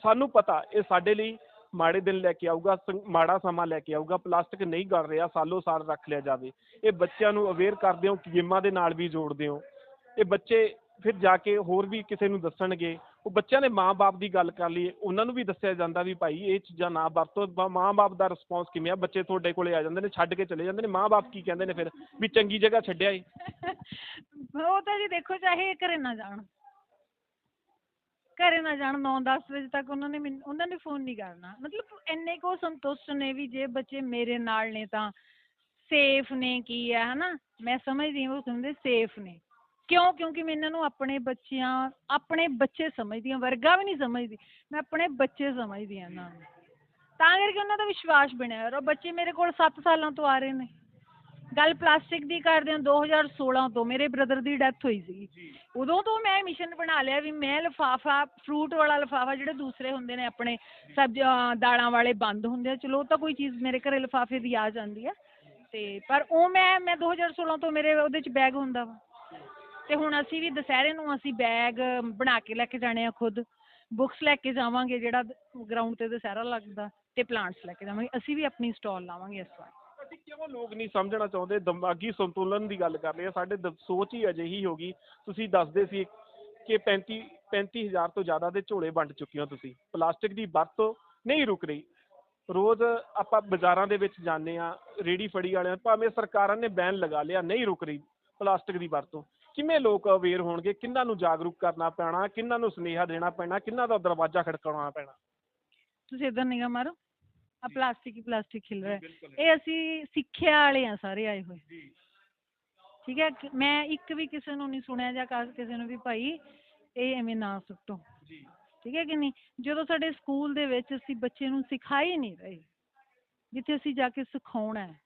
ਸਾਨੂੰ ਪਤਾ, ਇਹ ਸਾਡੇ ਲਈ ਮਾੜੇ ਦਿਨ ਲੈ ਕੇ ਆਊਗਾ ਮਾੜਾ ਸਮਾਂ ਲੈ ਕੇ ਆਊਗਾ। ਪਲਾਸਟਿਕ ਨਹੀਂ ਗਲ ਰਿਹਾ, ਸਾਲੋ ਸਾਲ ਰੱਖ ਲਿਆ ਜਾਵੇ। ਇਹ ਬੱਚਿਆਂ ਨੂੰ ਅਵੇਅਰ ਕਰਦੇ ਹੋ, ਗੇਮਾਂ ਦੇ ਨਾਲ ਵੀ ਜੋੜਦੇ ਹੋ। ਇਹ ਬੱਚੇ ਫਿਰ ਜਾ ਕੇ ਹੋਰ ਵੀ ਕਿਸੇ ਨੂੰ ਦੱਸਣਗੇ। ਉਹ ਬੱਚਿਆਂ ਦੇ ਮਾਪੇ ਦੀ ਗੱਲ ਕਰ ਲਈਏ, ਉਹਨਾਂ ਨੂੰ ਵੀ ਦੱਸਿਆ ਜਾਂਦਾ ਵੀ ਭਾਈ ਇਹ ਚੀਜ਼ਾਂ ਨਾ ਵਰਤੋ। ਬ- ਦਾ ਰਿਸਪੌਂਸ ਕਿਵੇਂ ਆ? ਬੱਚੇ ਤੁਹਾਡੇ ਕੋਲੇ ਆ ਜਾਂਦੇ ਨੇ, ਛੱਡ ਕੇ ਚਲੇ ਜਾਂਦੇ ਨੇ। ਮਾਂ-ਬਾਪ ਕੀ ਕਹਿੰਦੇ ਨੇ ਫਿਰ? ਵੀ ਚੰਗੀ ਜਗ੍ਹਾ ਛੱਡਿਆ ਏ। ਉਹ ਤਾਂ ਜੀ ਦੇਖੋ, ਚਾਹੇ ਘਰੇ ਨਾ ਜਾਣ। ਘਰੇ ਨਾ ਜਾਣ 9-10 ਵਜੇ ਤੱਕ ਉਹਨਾਂ ਨੇ ਉਹਨਾਂ ਨੇ ਫੋਨ ਨਹੀਂ ਕਰਨਾ। ਮਤਲਬ ਇੰਨੇ ਕੋ ਸੰਤੁਸ਼ਟ ਨੇ ਵੀ ਜੇ ਬੱਚੇ ਮੇਰੇ ਨਾਲ ਨੇ ਤਾਂ ਸੇਫ ਨੇ ਕੀ ਆ, ਹਨਾ? ਮੈਂ ਸਮਝਦੀ ਹਾਂ, ਉਹ ਕਹਿੰਦੇ ਸੇਫ ਨੇ। ਕਿਉਂ? ਕਿਉਂਕਿ ਮੈਂ ਇਹਨਾਂ ਨੂੰ ਆਪਣੇ ਬੱਚਿਆਂ ਆਪਣੇ ਬੱਚੇ ਸਮਝਦੀ ਹਾਂ ਵਰਗਾ ਵੀ ਨਹੀਂ ਸਮਝਦੀ। ਮੈਂ ਆਪਣੇ ਬੱਚੇ ਸਮਝਦੀ ਹਾਂ ਇਹਨਾਂ ਨੂੰ। ਤਾਂ ਕਰਕੇ ਉਹਨਾਂ ਦਾ ਵਿਸ਼ਵਾਸ ਬਣਿਆ ਹੋਇਆ। ਔਰ ਬੱਚੇ ਮੇਰੇ ਕੋਲ 7 ਸਾਲਾਂ ਤੋਂ ਆ ਰਹੇ ਨੇ। ਗੱਲ ਪਲਾਸਟਿਕ ਦੀ ਕਰਦੇ ਹਾਂ 2016 ਤੋਂ ਮੇਰੇ ਬ੍ਰਦਰ ਦੀ ਡੈਥ ਹੋਈ ਸੀ ਉਦੋਂ ਤੋਂ ਮੈਂ ਮਿਸ਼ਨ ਬਣਾ ਲਿਆ ਵੀ ਮੈਂ ਲਿਫਾਫਾ ਫਰੂਟ ਵਾਲਾ ਲਿਫਾਫਾ ਜਿਹੜੇ ਦੂਸਰੇ ਹੁੰਦੇ ਨੇ ਆਪਣੇ ਸਬਜ਼ੀ ਦਾਲਾਂ ਵਾਲੇ ਬੰਦ ਹੁੰਦੇ ਆ। ਚਲੋ ਉਹ ਤਾਂ ਕੋਈ ਚੀਜ਼ ਮੇਰੇ ਘਰੇ ਲਿਫਾਫੇ ਦੀ ਆ ਜਾਂਦੀ ਆ। ਤੇ ਪਰ ਉਹ ਮੈਂ ਮੈਂ 2016 ਤੋਂ ਮੇਰੇ ਉਹਦੇ ਚ ਬੈਗ ਹੁੰਦਾ ਵਾ। ਤੇ ਹੁਣ ਅਸੀਂ ਵੀ ਦੁਸਹਿਰੇ ਨੂੰ ਅਸੀਂ ਬੈਗ ਬਣਾ ਕੇ ਲੈ ਕੇ ਜਾਣੇ ਆ ਖੁਦ। ਬੁੱਕਸ ਲੈ ਕੇ ਜਾਵਾਂਗੇ ਜਿਹੜਾ ਗਰਾਊਂਡ ਤੇ ਦੁਸਹਿਰਾ ਲੱਗਦਾ ਤੇ ਪਲਾਂਟਸ ਲੈ ਕੇ ਜਾਵਾਂਗੇ। ਅਸੀਂ ਵੀ ਆਪਣੀ ਸਟਾਲ ਲਾਵਾਂਗੇ ਇਸ ਵਾਰ। ਅਸੀਂ ਕਿਉਂ ਲੋਕ ਨਹੀਂ ਸਮਝਣਾ ਚਾਹੁੰਦੇ? ਦਿਮਾਗੀ ਸੰਤੁਲਨ ਦੀ ਗੱਲ ਕਰ ਰਹੇ ਆ। ਸਾਡੇ ਦ- ਸੋਚ ਹੀ ਅਜਿਹੀ ਹੋ ਗਈ। ਤੁਸੀਂ ਦੱਸਦੇ ਸੀ ਕਿ 35 35000 ਤੋਂ ਜ਼ਿਆਦਾ ਦੇ ਝੋਲੇ ਵੰਡ ਚੁੱਕੇ ਹੋ ਤੁਸੀਂ। ਪਲਾਸਟਿਕ ਦੀ ਵਰਤੋਂ ਨਹੀਂ ਰੁਕ ਰਹੀ। ਰੋਜ਼ ਆਪਾਂ ਬਾਜ਼ਾਰਾਂ ਦੇ ਵਿੱਚ ਜਾਂਦੇ ਆ ਰੇੜੀ ਫੜੀ ਵਾਲਿਆਂ ਭਾਵੇਂ ਸਰਕਾਰਾਂ ਨੇ ਬੈਨ ਲਗਾ ਲਿਆ, ਨਹੀਂ ਰੁਕ ਰਹੀ ਪਲਾਸਟਿਕ ਦੀ ਵਰਤੋਂ। ਕਿਵੇਂ ਲੋਕ ਅਵੇਅਰ ਹੋਣਗੇ? ਕਿੰਨਾਂ ਨੂੰ ਜਾਗਰੂਕ ਕਰਨਾ ਪੈਣਾ? ਕਿੰਨਾਂ ਨੂੰ ਸੁਨੇਹਾ ਦੇਣਾ ਪੈਣਾ? ਕਿੰਨਾਂ ਦਾ ਦਰਵਾਜ਼ਾ ਖੜਕਾਉਣਾ ਪੈਣਾ? ਤੁਸੀਂ ਇਧਰ ਨਿਗਾਹ ਮਾਰੋ। ਆ ਪਲਾਸਟਿਕ ਹੀ ਪਲਾਸਟਿਕ ਖਿਲ ਰਿਹਾ। ਇਹ ਅਸੀਂ ਸਿੱਖਿਆ ਵਾਲੇ ਆ ਸਾਰੇ ਆਏ ਹੋਏ। ਠੀਕ ਹੈ? ਮੈਂ ਇੱਕ ਵੀ ਕਿਸੇ ਨੂੰ ਨਹੀਂ ਸੁਣਿਆ ਜਾਂ ਕਿਸੇ ਨੂੰ ਵੀ ਭਾਈ ਇਹ ਐਵੇਂ ਨਾ ਸੁੱਟੋ। ਠੀਕ ਹੈ ਕਿ ਨਹੀਂ? ਜਦੋਂ ਸਾਡੇ ਸਕੂਲ ਦੇ ਵਿੱਚ ਅਸੀਂ ਬੱਚੇ ਨੂੰ ਸਿਖਾਈ ਨਹੀਂ ਰਹੇ ਜਿੱਥੇ ਅਸੀਂ ਜਾ ਕੇ ਸਿਖਾਉਣਾ ਹੈ।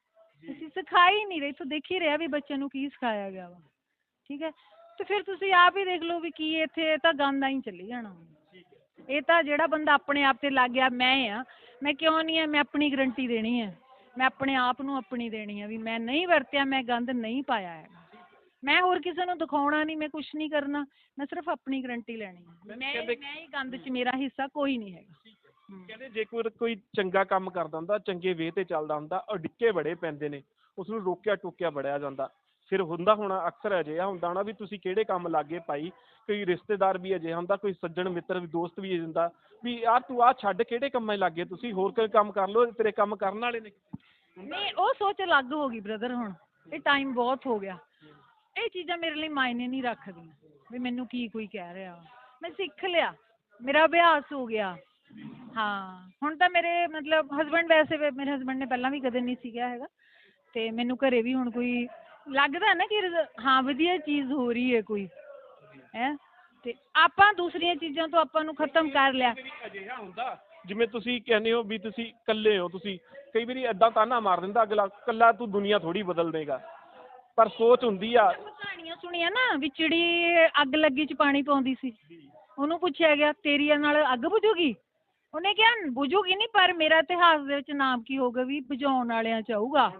ਅਸੀਂ ਸਿਖਾਈ ਨਹੀਂ ਰਹੇ ਤੂੰ ਦੇਖ ਹੀ ਰਿਹਾ ਵੀ ਬੱਚੇ ਨੂੰ ਕੀ ਸਿਖਾਇਆ ਗਿਆ ਵਾ। ਠੀਕ ਹੈ? ਤੇ ਫਿਰ ਤੁਸੀਂ ਆਪ ਹੀ ਦੇਖ ਲਓ ਵੀ ਕੀ ਇੱਥੇ ਤਾਂ ਗੰਦ ਆਈ ਚੱਲੀ ਜਾਣਾ। ਇਹ ਤਾਂ ਜਿਹੜਾ ਬੰਦਾ ਆਪਣੇ ਆਪ ਤੇ ਲੱਗ ਗਿਆ ਮੈਂ ਆ। ਮੈਂ ਕਿਉਂ ਨਹੀਂ ਹੈ ਮੈਂ ਆਪਣੀ ਗਰੰਟੀ ਦੇਣੀ ਹੈ ਮੈਂ ਆਪਣੇ ਆਪ ਨੂੰ ਆਪਣੀ ਦੇਣੀ ਹੈ ਵੀ ਮੈਂ ਨਹੀਂ ਵਰਤਿਆ ਮੈਂ ਗੰਦ ਨਹੀਂ ਪਾਇਆ ਹੈ ਮੈਂ ਹੋਰ ਕਿਸੇ ਨੂੰ ਦਿਖਾਉਣਾ ਨਹੀਂ ਮੈਂ ਕੁਝ ਨਹੀਂ ਕਰਨਾ। ਮੈਂ ਸਿਰਫ ਆਪਣੀ ਗਰੰਟੀ ਲੈਣੀ ਹੈ ਮੈਂ ਮੈਂ ਹੀ ਗੰਦ 'ਚ ਮੇਰਾ ਹਿੱਸਾ ਕੋਈ ਨਹੀਂ ਹੈਗਾ। ਕਹਿੰਦੇ ਜੇ ਕੋਈ ਕੋਈ ਚੰਗਾ ਕੰਮ ਕਰਦਾ ਹੁੰਦਾ ਚੰਗੇ ਵੇਹ ਤੇ ਚੱਲਦਾ ਹੁੰਦਾ ਅਡਿੱਕੇ ਬੜੇ ਪੈਂਦੇ ਨੇ। ਉਸ ਨੂੰ ਰੋਕਿਆ ਟੋਕਿਆ ਬੜਿਆ ਜਾਂਦਾ। ਫਿਰ ਹੁੰਦਾ ਹੋਣਾ ਅਕਸਰ ਅਜਿਹਾ ਹੁੰਦਾ ਹੋਣਾ ਵੀ ਤੁਸੀਂ ਕਿਹੜੇ ਕੰਮ ਲਾਗੇ ਪਾਈ ਕੋਈ ਰਿਸ਼ਤੇਦਾਰ ਵੀ ਅਜਿਹਾ ਹੁੰਦਾ, ਕੋਈ ਸੱਜਣ ਮਿੱਤਰ ਵੀ, ਦੋਸਤ ਵੀ ਅਜਿਹਾ ਵੀ ਯਾਰ ਤੂੰ ਆਹ ਛੱਡ ਕਿਹੜੇ ਕੰਮਾਂ 'ਚ ਲੱਗੇ, ਤੁਸੀਂ ਹੋਰ ਕੋਈ ਕੰਮ ਕਰ ਲਓ, ਤੇਰੇ ਕੰਮ ਕਰਨ ਵਾਲੇ ਨੇ ਨਹੀਂ, ਉਹ ਸੋਚ ਅਲੱਗ ਹੋ ਗਈ ਬ੍ਰਦਰ ਹੁਣ, ਇਹ ਟਾਈਮ ਬਹੁਤ ਹੋ ਗਿਆ। ਇਹ ਚੀਜ਼ਾਂ ਮੇਰੇ ਲਈ ਮਾਇਨੇ ਨਹੀਂ ਰੱਖਦੀਆਂ, ਵੀ ਮੈਨੂੰ ਕੀ ਕੋਈ ਕਹਿ ਰਿਹਾ ਮੈਂ ਸਿੱਖ ਲਿਆ, ਮੇਰਾ ਅਭਿਆਸ ਹੋ ਗਿਆ। ਹਾਂ, ਹੁਣ ਤਾਂ ਮੇਰੇ ਮਤਲਬ ਹਸਬੰਡ ਵੈਸੇ ਵੀ, ਮੇਰੇ ਹਸਬੰਡ ਨੇ ਪਹਿਲਾਂ ਵੀ ਕਦੇ ਨਹੀਂ ਸੀ ਕਿਹਾ ਹੈਗਾ, ਤੇ ਮੈਨੂੰ ਘਰੇ ਵੀ ਹੁਣ ਕੋਈ ਲੱਗਦਾ ਨਾ ਕਿ ਹਾਂ ਵਧੀਆ ਚੀਜ਼ ਹੋ ਰਹੀ ਹੈ ਕੋਈ। ਹੈ? ਤੇ ਆਪਾਂ ਦੂਸਰੀਆਂ ਚੀਜ਼ਾਂ ਤੋਂ ਆਪਾਂ ਨੂੰ ਖਤਮ ਕਰ ਲਿਆ। ਵੀ ਅਜਿਹਾ ਹੁੰਦਾ ਜਿਵੇਂ ਤੁਸੀਂ ਕਹਿੰਦੇ ਹੋ ਵੀ ਤੁਸੀਂ ਇਕੱਲੇ ਹੋ ਤੁਸੀਂ ਕਈ ਵਾਰੀ ਏਦਾਂ ਤਾਨਾ ਮਾਰ ਦਿੰਦਾ ਅਗਲਾ ਇਕੱਲਾ ਤੂੰ ਦੁਨੀਆ ਥੋੜੀ ਬਦਲ ਦੇਗਾ। ਪਰ ਸੋਚ ਹੁੰਦੀ ਆ ਆਪਾਂ ਕਹਾਣੀਆਂ ਸੁਣੀਆਂ ਨਾ ਵੀ ਚਿੜੀ ਅੱਗ ਲੱਗੀ ਚ ਪਾਣੀ ਪਾਉਂਦੀ ਸੀ। ਉਹਨੂੰ ਪੁੱਛਿਆ ਗਿਆ ਤੇਰੀ ਨਾਲ ਅੱਗ ਬੁਝੂਗੀ? ਉਹਨੇ ਕਿਹਾ ਬੁਝੂਗੀ ਨਹੀਂ ਪਰ ਮੇਰਾ ਇਤਿਹਾਸ ਦੇ ਵਿੱਚ ਨਾਮ ਕੀ ਹੋਊਗਾ ਵੀ ਬੁਝਾਉਣ ਵਾਲਿਆਂ ਚ ਆਊਗਾ?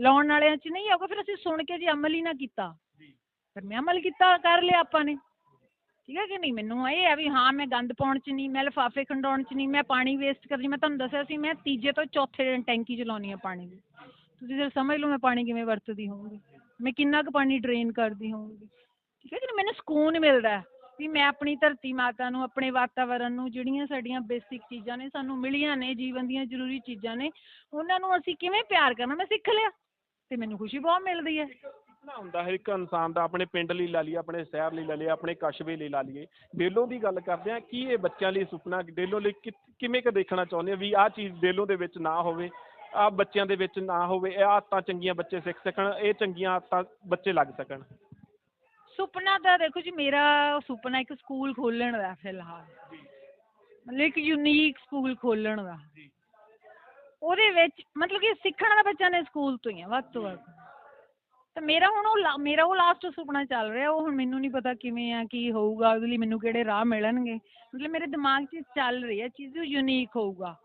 ਲਾਉਣ ਵਾਲਿਆਂ ਚ ਨਹੀਂ ਆਊਗਾ? ਫਿਰ ਅਸੀਂ ਸੁਣ ਕੇ ਜੀ ਅਮਲ ਹੀ ਨਾ ਕੀਤਾ। ਫਿਰ ਮੈਂ ਅਮਲ ਕੀਤਾ ਕਰ ਲਿਆ ਆਪਾਂ ਨੇ। ਠੀਕ ਹੈ ਕਿ ਨਹੀਂ? ਮੈਨੂੰ ਇਹ ਹੈ ਵੀ ਹਾਂ ਮੈਂ ਗੰਦ ਪਾਉਣ ਚ ਨਹੀਂ ਮੈਂ ਲਿਫਾਫੇ ਖੰਡਾਉਣ ਚ ਨਹੀਂ ਮੈਂ ਪਾਣੀ ਵੇਸਟ ਕਰਨੀ ਮੈਂ ਤੁਹਾਨੂੰ ਦੱਸਿਆ ਸੀ ਮੈਂ ਤੀਜੇ ਤੋਂ ਚੌਥੇ ਦਿਨ ਟੈਂਕੀ ਚਲਾਉਣੀ ਆ ਪਾਣੀ ਦੀ। ਤੁਸੀਂ ਜਦ ਸਮਝ ਲਓ ਮੈਂ ਪਾਣੀ ਕਿਵੇਂ ਵਰਤਦੀ ਹੋਵਾਂਗੀ ਮੈਂ ਕਿੰਨਾ ਕੁ ਪਾਣੀ ਡਰੇਨ ਕਰਦੀ ਹੋਵਾਂਗੀ ਠੀਕ ਹੈ ਕਿ ਮੈਨੂੰ ਸਕੂਨ ਮਿਲਦਾ ਹੈ। ਵੀ ਮੈਂ ਆਪਣੀ ਧਰਤੀ ਮਾਤਾ ਨੂੰ, ਆਪਣੇ ਵਾਤਾਵਰਣ ਨੂੰ, ਜਿਹੜੀਆਂ ਸਾਡੀਆਂ ਬੇਸਿਕ ਚੀਜ਼ਾਂ ਨੇ, ਸਾਨੂੰ ਮਿਲੀਆਂ ਨੇ, ਜੀਵਨ ਦੀਆਂ ਜ਼ਰੂਰੀ ਚੀਜ਼ਾਂ ਨੇ, ਉਹਨਾਂ ਨੂੰ ਅਸੀਂ ਕਿਵੇਂ ਪਿਆਰ ਕਰਨਾ? ਮੈਂ ਸਿੱਖ ਲਿਆ ਤੇ ਮੈਨੂੰ ਖੁਸ਼ੀ ਬਹੁਤ ਮਿਲਦੀ ਹੈ। ਸੁਪਨਾ ਹੁੰਦਾ ਹੈ ਇੱਕ ਇਨਸਾਨ ਦਾ, ਆਪਣੇ ਪਿੰਡ ਲਈ ਲਾ ਲਈਏ, ਆਪਣੇ ਸ਼ਹਿਰ ਲਈ ਲਾ ਲਈਏ, ਆਪਣੇ ਕਸਬੇ ਲਈ ਲਾ ਲਈਏ। ਡੇਲੋਂ ਦੀ ਗੱਲ ਕਰਦੇ ਆ ਕੀ ਇਹ ਬੱਚਿਆਂ ਲਈ ਸੁਪਨਾ ਡੇਲੋਂ ਲਈ ਕਿ- ਕਿਵੇਂ ਕੁ ਦੇਖਣਾ ਚਾਹੁੰਦੇ ਆ ਵੀ ਆਹ ਚੀਜ਼ ਡੇਲੋਂ ਦੇ ਵਿੱਚ ਨਾ ਹੋਵੇ, ਆਹ ਬੱਚਿਆਂ ਦੇ ਵਿੱਚ ਨਾ ਹੋਵੇ, ਇਹ ਆਦਤਾਂ ਚੰਗੀਆਂ ਬੱਚੇ ਸਿੱਖ ਸਕਣ, ਇਹ ਚੰਗੀਆਂ ਆਦਤਾਂ ਬੱਚੇ ਲੱਗ ਸਕਣ। ਸੁਪਨਾ ਤਾਂ ਦੇਖੋ ਜੀ ਮੇਰਾ ਸੁਪਨਾ ਇੱਕ ਸਕੂਲ ਖੋਲਣ ਦਾ ਫਿਲਹਾਲ। ਮਤਲਬ ਇੱਕ ਯੂਨੀਕ ਸਕੂਲ ਖੋਲਣ ਦਾ। ਉਹਦੇ ਵਿੱਚ ਮਤਲਬ ਕਿ ਸਿੱਖਣ ਦਾ ਬੱਚਿਆਂ ਨੇ ਸਕੂਲ ਤੋਂ ਹੀ ਆ ਵੱਧ ਤੋਂ ਵੱਧ। ਤੇ ਮੇਰਾ ਹੁਣ ਉਹ ਮੇਰਾ ਉਹ ਲਾਸਟ ਸੁਪਨਾ ਚੱਲ ਰਿਹਾ ਉਹ ਹੁਣ ਮੈਨੂੰ ਨਹੀਂ ਪਤਾ ਕਿਵੇਂ ਆ ਕੀ ਹੋਊਗਾ ਉਹਦੇ ਲਈ ਮੈਨੂੰ ਕਿਹੜੇ ਰਾਹ ਮਿਲਣਗੇ। ਮਤਲਬ ਮੇਰੇ ਦਿਮਾਗ 'ਚ ਚੱਲ ਰਹੀ ਹੈ ਚੀਜ਼ ਯੂਨੀਕ ਹੋਊਗਾ।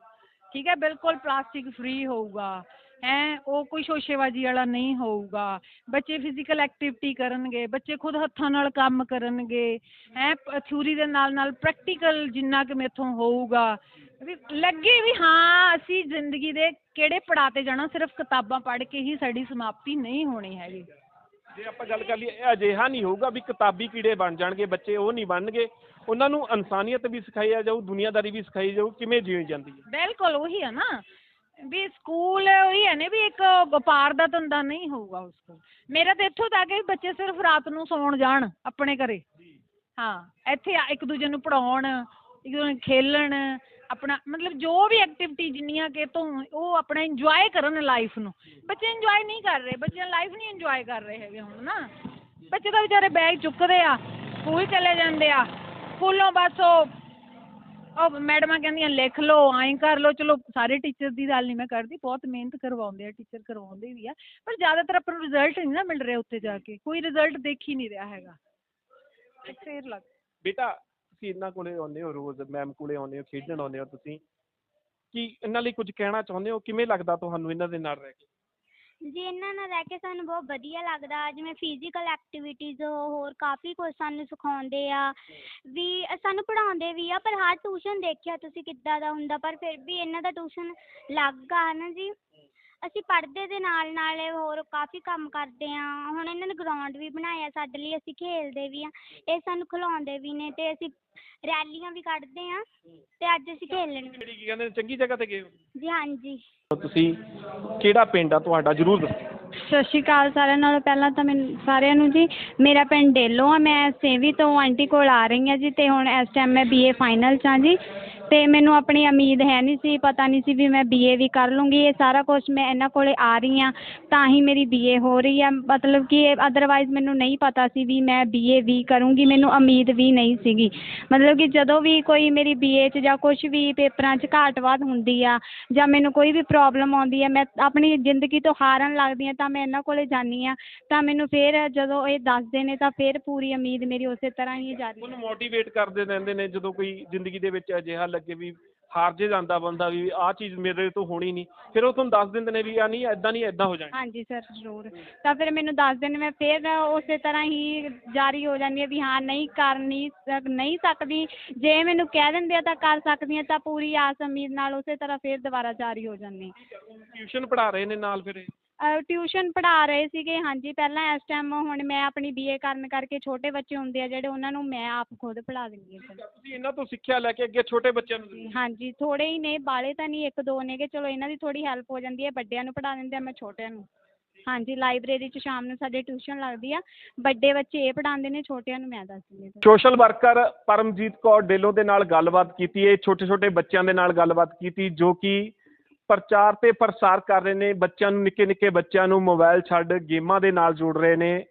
ਠੀਕ ਹੈ ਬਿਲਕੁਲ ਪਲਾਸਟਿਕ ਫ੍ਰੀ ਹੋਊਗਾ। ਹੈ ਉਹ ਕੋਈ ਸ਼ੋਸ਼ੇਬਾਜ਼ੀ ਵਾਲਾ ਨਹੀਂ ਹੋਊਗਾ। ਬੱਚੇ ਫਿਜ਼ੀਕਲ ਐਕਟੀਵਿਟੀ ਕਰਨਗੇ ਬੱਚੇ ਖੁਦ ਹੱਥਾਂ ਨਾਲ ਕੰਮ ਕਰਨਗੇ। ਹੈ ਥਿਊਰੀ ਦੇ ਨਾਲ ਨਾਲ ਪ੍ਰੈਕਟੀਕਲ ਜਿੰਨਾ ਕਿ ਮੇਥੋਂ ਹੋਊਗਾ। ਵੀ ਲੱਗੇ ਵੀ ਹਾਂ ਅਸੀਂ ਜ਼ਿੰਦਗੀ ਦੇ ਕਿਹੜੇ ਪੜਾਅ ਤੇ ਜਾਣਾ ਸਿਰਫ ਕਿਤਾਬਾਂ ਪੜ੍ਹ ਕੇ ਹੀ ਸਾਡੀ ਸਮਾਪਤੀ ਨਹੀਂ ਹੋਣੀ ਹੈਗੀ। ਜੇ ਆਪਾਂ ਗੱਲ ਕਰ ਲਈਏ ਇਹ ਅਜਿਹਾ ਨਹੀਂ ਹੋਊਗਾ ਵੀ ਕਿਤਾਬੀ ਕੀੜੇ ਬਣ ਜਾਣਗੇ ਬੱਚੇ ਉਹ ਨਹੀਂ ਬਣਨਗੇ। ਉਹਨਾਂ ਨੂੰ ਇਨਸਾਨੀਅਤ ਵੀ ਸਿਖਾਈ ਜਾਊ ਦੁਨੀਆਦਾਰੀ ਵੀ ਸਿਖਾਈ ਜਾਊ ਕਿਵੇਂ ਜੀਣੀ ਜਾਂਦੀ ਹੈ? ਬਿਲਕੁਲ ਉਹੀ ਹੈ ਨਾ। ਵੀ ਸਕੂਲ ਉਹੀ ਹੈ ਨੇ ਵੀ ਇੱਕ ਵਪਾਰ ਦਾ ਧੰਦਾ ਨਹੀਂ ਹੋਊਗਾ ਉਸ ਕੋਲ। ਮੇਰਾ ਤਾਂ ਇੱਥੋਂ ਤੱਕ ਹੈ ਵੀ ਬੱਚੇ ਸਿਰਫ ਰਾਤ ਨੂੰ ਸੌਣ ਜਾਣ ਆਪਣੇ ਘਰੇ। ਹਾਂ ਇੱਥੇ ਇੱਕ ਦੂਜੇ ਨੂੰ ਪੜਾਉਣ ਇੱਕ ਦੂਜੇ ਨੂੰ ਖੇਲਣ ਆਪਣਾ ਮਤਲਬ ਜੋ ਵੀ ਐਕਟੀਵਿਟੀ ਜਿੰਨੀਆਂ ਕਿ ਤੋਂ ਉਹ ਆਪਣਾ ਇੰਜੋਏ ਕਰਨ ਲਾਈਫ ਨੂੰ। ਬੱਚੇ ਇੰਜੋਏ ਨਹੀਂ ਕਰ ਰਹੇ ਬੱਚੇ ਲਾਈਫ ਨਹੀਂ ਇੰਜੋਏ ਕਰ ਰਹੇ ਹੈਗੇ ਹੁਣ ਨਾ। ਬੱਚੇ ਤਾਂ ਵਿਚਾਰੇ ਬੈਗ ਚੁੱਕਦੇ ਆ ਸਕੂਲ ਚਲੇ ਜਾਂਦੇ ਆ ਸਕੂਲੋਂ ਬਸ ਉਹ ਉਹ ਮੈਡਮਾਂ ਕਹਿੰਦੀਆਂ, ਲਿਖ ਲਓ ਐਂ ਕਰ ਲਓ, ਚਲੋ, ਸਾਰੇ ਟੀਚਰ ਦੀ ਗੱਲ ਨਹੀਂ ਮੈਂ ਕਰਦੀ, ਬਹੁਤ ਮਿਹਨਤ ਕਰਵਾਉਂਦੇ ਆ ਟੀਚਰ ਕਰਵਾਉਂਦੇ ਵੀ ਆ, ਪਰ ਜ਼ਿਆਦਾਤਰ ਆਪਾਂ ਨੂੰ ਰਿਜ਼ਲਟ ਨਹੀਂ ਨਾ ਮਿਲ ਰਿਹਾ ਉੱਥੇ ਜਾ ਕੇ, ਕੋਈ ਰਿਜ਼ਲਟ ਦੇਖ ਹੀ ਨਹੀਂ ਰਿਹਾ ਹੈਗਾ। ਤੇ ਲੱਗ ਬੇਟਾ, ਤੁਸੀਂ ਇਹਨਾਂ ਕੋਲੇ ਆਉਂਦੇ ਹੋ ਰੋਜ਼ ਮੈਮ ਕੋਲੇ ਆਉਂਦੇ ਹੋ, ਖੇਡਣ ਆਉਂਦੇ ਹੋ ਤੁਸੀਂ, ਕੀ ਇਹਨਾਂ ਲਈ ਕੁਝ ਕਹਿਣਾ ਚਾਹੁੰਦੇ ਹੋ? ਕਿਵੇਂ ਲੱਗਦਾ ਤੁਹਾਨੂੰ ਇਹਨਾਂ ਦੇ ਨਾਲ ਰਹਿ ਕੇ? ਜੀ ਇਹਨਾਂ ਨਾਲ ਰਹਿ ਕੇ ਸਾਨੂੰ ਬਹੁਤ ਵਧੀਆ ਲੱਗਦਾ, ਜਿਵੇਂ ਫਿਜ਼ੀਕਲ ਐਕਟੀਵਿਟੀਜ਼ ਹੋਰ ਕਾਫੀ ਕੁਝ ਸਾਨੂੰ ਸਿਖਾਉਂਦੇ ਆ, ਵੀ ਸਾਨੂੰ ਪੜ੍ਹਾਉਂਦੇ ਵੀ ਆ, ਪਰ ਹਰ ਟਿਊਸ਼ਨ ਦੇਖਿਆ ਤੁਸੀਂ ਕਿੱਦਾਂ ਦਾ ਹੁੰਦਾ, ਪਰ ਫਿਰ ਵੀ ਇਹਨਾਂ ਦਾ ਟਿਊਸ਼ਨ ਅਲੱਗ ਆ ਹੈ ਨਾ ਜੀ? ਅਸੀਂ ਪੜ੍ਹਦੇ ਦੇ ਨਾਲ ਨਾਲ ਹੋਰ ਕਾਫੀ ਕੰਮ ਕਰਦੇ ਆ ਹੁਣ ਇਹਨਾਂ ਨੇ ਗਰਾਊਂਡ ਵੀ ਬਣਾਇਆ ਸਾਡੇ ਲਈ ਅਸੀਂ ਖੇਲਦੇ ਵੀ ਆ ਇਹ ਸਾਨੂੰ ਖਿਲਾਉਂਦੇ ਵੀ ਨੇ ਤੇ ਅਸੀਂ ਰੈਲੀਆਂ ਵੀ ਕੱਢਦੇ ਆ ਤੇ ਅੱਜ ਅਸੀਂ ਖੇਲਣ ਵੀ ਜਿਹੜੀ ਕੀ ਕਹਿੰਦੇ ਨੇ, ਚੰਗੀ ਜਗ੍ਹਾ ਤੇ ਗਏ ਹੋ? ਜੀ ਹਾਂਜੀ। ਤੁਸੀਂ ਕਿਹੜਾ ਪਿੰਡ ਆ ਤੁਹਾਡਾ? ਜਰੂਰ ਦੱਸੋ। ਸਤਿ ਸ਼੍ਰੀ ਅਕਾਲ ਸਾਰਿਆਂ ਨਾਲੋਂ ਪਹਿਲਾਂ ਤਾਂ ਮੈਨੂੰ ਸਾਰਿਆਂ ਨੂੰ ਜੀ ਮੇਰਾ ਪਿੰਡ ਡੇਲੋ ਆ ਮੈਂ ਸੇਵੀ ਤੋਂ ਆਂਟੀ ਕੋਲ ਆ ਰਹੀ ਹਾਂ ਜੀ ਤੇ ਹੁਣ ਇਸ ਟਾਈਮ ਮੈਂ ਬੀਏ ਫਾਈਨਲ 'ਚ ਹਾਂ ਜੀ। ਅਤੇ ਮੈਨੂੰ ਆਪਣੀ ਉਮੀਦ ਹੈ ਨਹੀਂ ਸੀ, ਪਤਾ ਨਹੀਂ ਸੀ ਵੀ ਮੈਂ ਬੀਏ ਵੀ ਕਰ ਲੂੰਗੀ। ਇਹ ਸਾਰਾ ਕੁਛ ਮੈਂ ਇਹਨਾਂ ਕੋਲ ਆ ਰਹੀ ਹਾਂ, ਤਾਂ ਹੀ ਮੇਰੀ ਬੀਏ ਹੋ ਰਹੀ ਆ ਮਤਲਬ ਕਿ ਅਦਰਵਾਈਜ਼ ਮੈਨੂੰ ਨਹੀਂ ਪਤਾ ਸੀ ਵੀ ਮੈਂ ਬੀਏ ਵੀ ਕਰੂੰਗੀ, ਮੈਨੂੰ ਉਮੀਦ ਵੀ ਨਹੀਂ ਸੀਗੀ। ਮਤਲਬ ਕਿ ਜਦੋਂ ਵੀ ਕੋਈ ਮੇਰੀ ਬੀਏ 'ਚ ਜਾਂ ਕੁਛ ਵੀ ਪੇਪਰਾਂ 'ਚ ਘਾਟ ਵਾਧ ਹੁੰਦੀ ਆ, ਜਾਂ ਮੈਨੂੰ ਕੋਈ ਵੀ ਪ੍ਰੋਬਲਮ ਆਉਂਦੀ ਹੈ ਮੈਂ ਆਪਣੀ ਜ਼ਿੰਦਗੀ ਤੋਂ ਹਾਰਨ ਲੱਗਦੀ ਹਾਂ ਤਾਂ ਮੈਂ ਇਹਨਾਂ ਕੋਲ ਜਾਂਦੀ ਹਾਂ ਤਾਂ ਮੈਨੂੰ ਫਿਰ ਜਦੋਂ ਇਹ ਦੱਸਦੇ ਨੇ, ਤਾਂ ਫਿਰ ਪੂਰੀ ਉਮੀਦ ਮੇਰੀ ਉਸੇ ਤਰ੍ਹਾਂ ਹੀ ਜਾਰੀ ਉਹਨੂੰ ਮੋਟੀਵੇਟ ਕਰਦੇ ਰਹਿੰਦੇ ਨੇ, ਜਦੋਂ ਕੋਈ ਜ਼ਿੰਦਗੀ ਦੇ ਵਿੱਚ ਅਜਿਹਾ ਲੱਗੇ ਵੀ ਹਾਰ ਜੇ ਜਾਂਦਾ ਬੰਦਾ ਵੀ ਆਹ ਚੀਜ਼ ਮੇਰੇ ਤੋਂ ਹੋਣੀ ਨਹੀਂ। ਫਿਰ ਉਹ ਤੁਹਾਨੂੰ ਦੱਸ ਦਿੰਦੇ ਨੇ ਵੀ ਆ ਨਹੀਂ ਐਦਾਂ ਨਹੀਂ ਐਦਾਂ ਹੋ ਜਾਣਾ। ਹਾਂਜੀ ਸਰ ਜ਼ਰੂਰ। ਤਾਂ ਫਿਰ ਮੈਨੂੰ ਦੱਸ ਦੇਣ ਮੈਂ ਫਿਰ ਉਸੇ ਤਰ੍ਹਾਂ ਹੀ ਜਾਰੀ ਹੋ ਜਾਂਦੀ ਹੈ ਵੀ ਹਾਂ ਨਹੀਂ ਕਰ ਨਹੀਂ ਸਕ ਨਹੀਂ ਸਕਦੀ। ਜੇ ਮੈਨੂੰ ਕਹਿ ਦਿੰਦੇ ਆ ਤਾਂ ਕਰ ਸਕਦੀ ਹਾਂ ਤਾਂ ਪੂਰੀ ਆਸ ਉਮੀਦ ਨਾਲ ਉਸੇ ਤਰ੍ਹਾਂ ਫਿਰ ਦੁਬਾਰਾ ਜਾਰੀ ਹੋ ਜਾਂਦੀ। ਟਿਊਸ਼ਨ ਪੜ੍ਹਾ ਰਹੇ ਨੇ ਨਾਲ ਫਿਰ ਇਹ। ਟਿਊਸ਼ਨ ਪੜ੍ਹਾ ਰਹੇ ਸੀਗੇ ਹਾਂਜੀ ਪਹਿਲਾਂ ਇਸ ਟਾਈਮ ਹੁਣ ਮੈਂ ਆਪਣੀ ਬੀਏ ਕਰਨ ਕਰਕੇ ਛੋਟੇ ਬੱਚੇ ਹੁੰਦੇ ਆ ਜਿਹੜੇ ਉਹਨਾਂ ਨੂੰ ਮੈਂ ਆਪ ਖੁਦ ਪੜ੍ਹਾ ਦਿੰਦੀ ਹਾਂ ਸਰ। ਤੁਸੀਂ ਇਹਨਾਂ ਤੋਂ ਸਿੱਖਿਆ ਲੈ ਕੇ ਅੱਗੇ ਛੋਟੇ ਬੱਚਿਆਂ ਨੂੰ ਦਿੰਦੇ ਹੋ। ਹਾਂਜੀ ਥੋੜੇ ਹੀ ਨੇ ਬਾਲੇ ਤਾਂ ਨਹੀਂ ਇੱਕ ਦੋ ਨੇਗੇ ਚਲੋ ਇਹਨਾਂ ਦੀ ਥੋੜੀ ਹੈਲਪ ਹੋ ਜਾਂਦੀ ਹੈ ਵੱਡਿਆਂ ਨੂੰ ਪੜ੍ਹਾ ਦਿੰਦੇ ਆ ਮੈਂ ਛੋਟਿਆਂ ਨੂੰ। ਹਾਂਜੀ ਲਾਇਬ੍ਰੇਰੀ 'ਚ ਸ਼ਾਮ ਨੂੰ ਸਾਡੇ ਟਿਊਸ਼ਨ ਲੱਗਦੀ ਆ ਵੱਡੇ ਬੱਚੇ ਇਹ ਪੜ੍ਹਾਉਂਦੇ ਨੇ ਛੋਟਿਆਂ ਨੂੰ ਮੈਂ ਦੱਸਦੀ ਹਾਂ ਸੋਸ਼ਲ ਵਰਕਰ ਪਰਮਜੀਤ ਕੌਰ ਡੇਲੋ ਦੇ ਨਾਲ ਗੱਲਬਾਤ ਕੀਤੀ ਹੈ ਛੋਟੇ ਛੋਟੇ ਬੱਚਿਆਂ ਦੇ ਨਾਲ ਗੱਲਬਾਤ ਕੀਤੀ ਜੋ ਕਿ ਪ੍ਰਚਾਰ ਤੇ ਪ੍ਰਸਾਰ ਕਰ ਰਹੇ ਨੇ, ਬੱਚਿਆਂ ਨੂੰ, ਨਿੱਕੇ ਨਿੱਕੇ ਬੱਚਿਆਂ ਨੂੰ ਮੋਬਾਈਲ ਛੱਡ ਗੇਮਾਂ ਦੇ ਨਾਲ ਜੋੜ ਰਹੇ ਨੇ,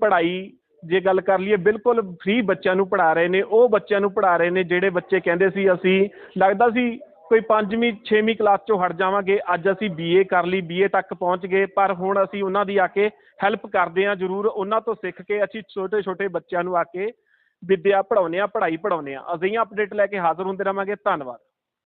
ਪੜ੍ਹਾਈ ਜੇ ਗੱਲ ਕਰ ਲਈਏ, ਬਿਲਕੁਲ ਫ੍ਰੀ ਬੱਚਿਆਂ ਨੂੰ ਪੜ੍ਹਾ ਰਹੇ ਨੇ, ਉਹ ਬੱਚਿਆਂ ਨੂੰ ਪੜ੍ਹਾ ਰਹੇ ਨੇ ਜਿਹੜੇ ਬੱਚੇ ਕਹਿੰਦੇ ਸੀ ਅਸੀਂ, ਲੱਗਦਾ ਸੀ ਕੋਈ ਪੰਜਵੀਂ, ਛੇਵੀਂ ਕਲਾਸ ਚੋਂ ਹਟ ਜਾਵਾਂਗੇ, ਅੱਜ ਅਸੀਂ ਬੀਏ ਕਰ ਲਈ ਬੀਏ ਤੱਕ ਪਹੁੰਚ ਗਏ, ਪਰ ਹੁਣ ਅਸੀਂ ਉਹਨਾਂ ਦੀ ਆ ਕੇ ਹੈਲਪ ਕਰਦੇ ਹਾਂ ਜ਼ਰੂਰ, ਉਹਨਾਂ ਤੋਂ ਸਿੱਖ ਕੇ ਅਸੀਂ ਛੋਟੇ ਛੋਟੇ ਬੱਚਿਆਂ ਨੂੰ ਆ ਕੇ ਵਿੱਦਿਆ ਪੜਾਉਂਦੇ ਆ ਪੜ੍ਹਾਈ ਪੜਾਉਂਦੇ ਆ ਅਜਿਹੀਆਂ ਅਪਡੇਟ ਲੈ ਕੇ ਹਾਜ਼ਰ ਹੁੰਦੇ ਰਵਾਂਗੇ, ਧੰਨਵਾਦ।